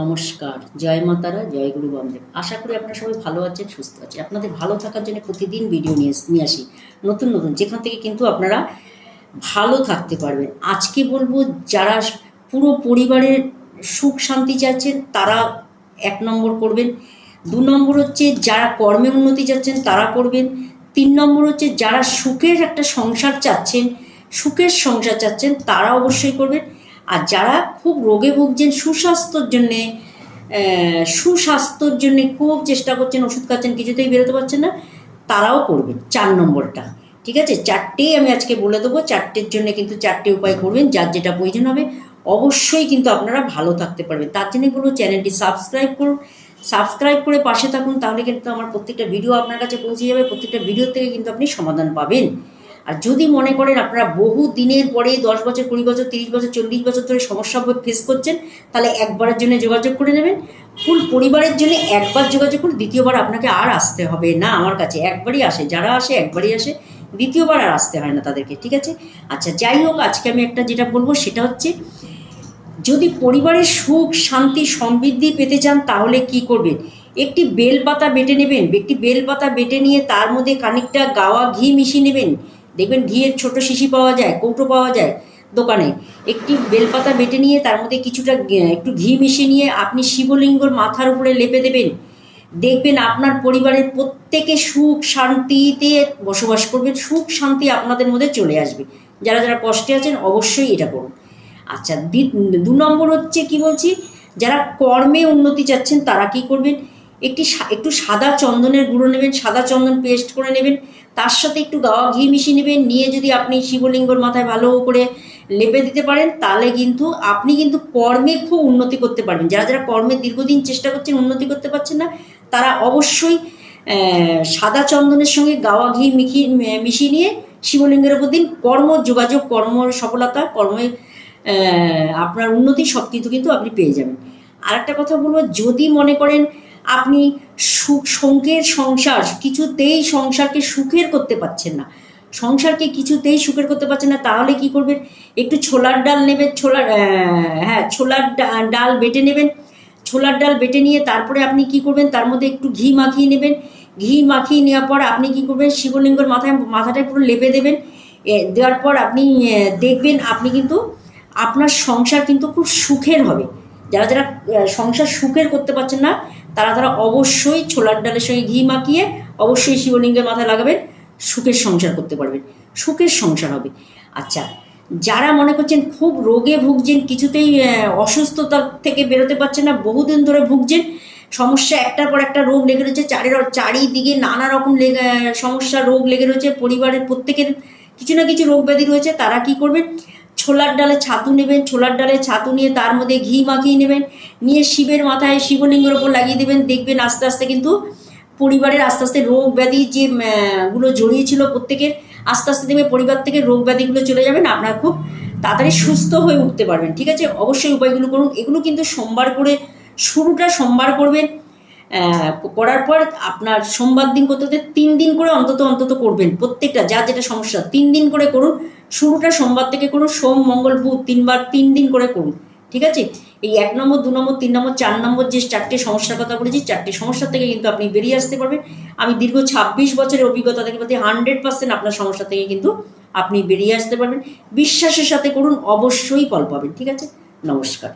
নমস্কার, জয় মাতারা জয় গুরু বামদেব আশা করি আপনারা সবাই ভালো আছেন, সুস্থ আছেন। আপনাদের ভালো থাকার জন্য প্রতিদিন ভিডিও নিয়ে নিয়ে আসি। নতুন নতুন। যেখান থেকে কিন্তু আপনারা ভালো থাকতে পারবেন। আজকে বলব, যারা পুরো পরিবারের সুখ শান্তি চাচ্ছেন, তারা এক নম্বর করবেন। দু নম্বর হচ্ছে, যারা কর্মে উন্নতি চাচ্ছেন, তারা করবেন। তিন নম্বর হচ্ছে, যারা সুখের একটা সংসার চাচ্ছেন, সুখের সংসার চাচ্ছেন, তারা অবশ্যই করবেন। আর যারা খুব রোগে ভুগছেন, সুস্বাস্থ্যর জন্যে সুস্বাস্থ্যর জন্য খুব চেষ্টা করছেন, ওষুধ খাচ্ছেন, কিছুতেই বেরোতে পারছেন না, তারাও করবেন চার নম্বরটা। ঠিক আছে? চারটেই আমি আজকে বলে দেবো। চারটের জন্য কিন্তু চারটে উপায় করবেন, যার যেটা প্রয়োজন হবে। অবশ্যই কিন্তু আপনারা ভালো থাকতে পারবেন। তার জন্য বলব, চ্যানেলটি সাবস্ক্রাইব করুন। সাবস্ক্রাইব করে পাশে থাকুন, তাহলে কিন্তু আমার প্রত্যেকটা ভিডিও আপনার কাছে পৌঁছে যাবে। প্রত্যেকটা ভিডিও থেকে কিন্তু আপনি সমাধান পাবেন। আর যদি মনে করেন আপনারা বহু দিনের পরে দশ বছর, কুড়ি বছর, তিরিশ বছর, চল্লিশ বছর ধরে সমস্যা ফেস করছেন, তাহলে একবারের জন্য যোগাযোগ করে নেবেন। ফুল পরিবারের জন্য একবার যোগাযোগ করুন, দ্বিতীয়বার আপনাকে আর আসতে হবে না আমার কাছে। একবারই আসে, যারা আসে একবারই আসে, দ্বিতীয়বার আর আসতে হয় না তাদেরকে, ঠিক আছে? আচ্ছা যাই হোক, আজকে আমি একটা যেটা বলব, সেটা হচ্ছে যদি পরিবারের সুখ, শান্তি, সমৃদ্ধি পেতে চান, তাহলে কি করবেন? একটি বেল পাতা বেটে নেবেন, একটি বেল পাতা বেটে নিয়ে তার মধ্যে খানিকটা গাওয়া ঘি মিশিয়ে নেবেন। দেখবেন ঘিয়ের ছোট শিশি পাওয়া যায়, কৌটো পাওয়া যায় দোকানে। একটি বেলপাতা বেটে নিয়ে তার মধ্যে কিছুটা একটু ঘি মিশিয়ে নিয়ে আপনি শিবলিঙ্গর মাথার উপরে লেপে দেবেন। দেখবেন আপনার পরিবারের প্রত্যেকে সুখ শান্তিতে বসবাস করবেন সুখ শান্তি আপনাদের মধ্যে চলে আসবে। যারা যারা কষ্টে আছেন অবশ্যই এটা করুন। আচ্ছা দু নম্বর হচ্ছে কি বলছি, যারা কর্মে উন্নতি চাচ্ছেন তারা কি করবেন? একটি একটু সাদা চন্দনের গুঁড়ো নেবেন, সাদা চন্দন পেস্ট করে নেবেন। তার সাথে একটু গাওয়া ঘি মিশিয়ে নেবেন, নিয়ে যদি আপনি শিবলিঙ্গর মাথায় ভালো করে লেপে দিতে পারেন, তাহলে কিন্তু আপনি কিন্তু কর্মে খুব উন্নতি করতে পারবেন। যারা যারা কর্মে দীর্ঘদিন চেষ্টা করছেন, উন্নতি করতে পারছেন না, তারা অবশ্যই সাদা চন্দনের সঙ্গে গাওয়া ঘি মিখিয়ে মিশিয়ে নিয়ে শিবলিঙ্গের উপর দিন কর্ম, যোগাযোগ, কর্ম সফলতা, কর্মে আপনার উন্নতি সব কিছু কিন্তু আপনি পেয়ে যাবেন। আর একটা কথা বলব, যদি মনে করেন আপনি সুখ সুখের সংসার, কিছুতেই সংসারকে সুখের করতে পারছেন না। সংসারকে কিছুতেই সুখের করতে পারছেন না, তাহলে কি করবেন? একটু ছোলার ডাল নেবেন, ছোলার হ্যাঁ ছোলার ডাল বেটে নেবেন। ছোলার ডাল বেটে নিয়ে তারপরে আপনি কি করবেন? তার মধ্যে একটু ঘি মাখিয়ে নেবেন। ঘি মাখিয়ে নেওয়ার পর আপনি কি করবেন? শিবলিঙ্গর মাথায় মাথাটা পুরো লেপে দেবেন। দেওয়ার পর আপনি দেখবেন আপনি কিন্তু, আপনার সংসার কিন্তু খুব সুখের হবে। যারা যারা সংসার সুখের করতে পারছেন না তারা তারা অবশ্যই ছোলার ডালের সঙ্গে ঘি মাখিয়ে অবশ্যই শিবলিঙ্গের মাথায় লাগাবেন, সুখের সংসার করতে পারবেন, সুখের সংসার হবে। আচ্ছা যারা মনে করছেন খুব রোগে ভুগছেন, কিছুতেই অসুস্থতা থেকে বেরোতে পারছেন না, বহুদিন ধরে ভুগছেন, সমস্যা একটার পর একটা রোগ লেগে রয়েছে চারের চারিদিকে নানা রকম সমস্যা, রোগ লেগে রয়েছে, পরিবারের প্রত্যেকের কিছু না কিছু রোগ ব্যাধি রয়েছে, তারা কি করবেন? ছোলার ডালে ছাতু নেবেন, ছোলার ডালে ছাতু নিয়ে তার মধ্যে ঘি মাখিয়ে নেবেন, নিয়ে শিবের মাথায় শিবলিঙ্গের ওপর লাগিয়ে দেবেন। দেখবেন আস্তে আস্তে কিন্তু পরিবারের আস্তে আস্তে রোগ ব্যাধি যে গুলো জড়িয়ে ছিল প্রত্যেকের, আস্তে আস্তে দেখবে পরিবার থেকে রোগ ব্যাধিগুলো চলে যাবেন আপনারা খুব তাড়াতাড়ি সুস্থ হয়ে উঠতে পারবেন, ঠিক আছে? অবশ্যই উপায়গুলো করুন। এগুলো কিন্তু সোমবার করে, শুরুটা সোমবার করবেন। করার পর আপনার সোমবার দিন করতে করতে তিন দিন করে অন্তত অন্তত করবেন প্রত্যেকটা যা যেটা সমস্যা তিন দিন করে করুন শুরুটা সোমবার থেকে করুন সোম মঙ্গল বুধ তিনবার তিন দিন করে করুন ঠিক আছে? এই এক নম্বর দু নম্বর তিন নম্বর চার নম্বর যে চারটে সমস্যার কথা বলেছি চারটে সমস্যা থেকে কিন্তু আপনি বেরিয়ে আসতে পারবেন। আমি দীর্ঘ ছাব্বিশ বছরের অভিজ্ঞতা থেকে বলতে হান্ড্রেড পার্সেন্ট আপনার সমস্যা থেকে কিন্তু আপনি বেরিয়ে আসতে পারবেন। বিশ্বাসের সাথে করুন অবশ্যই ফল পাবেন ঠিক আছে? নমস্কার।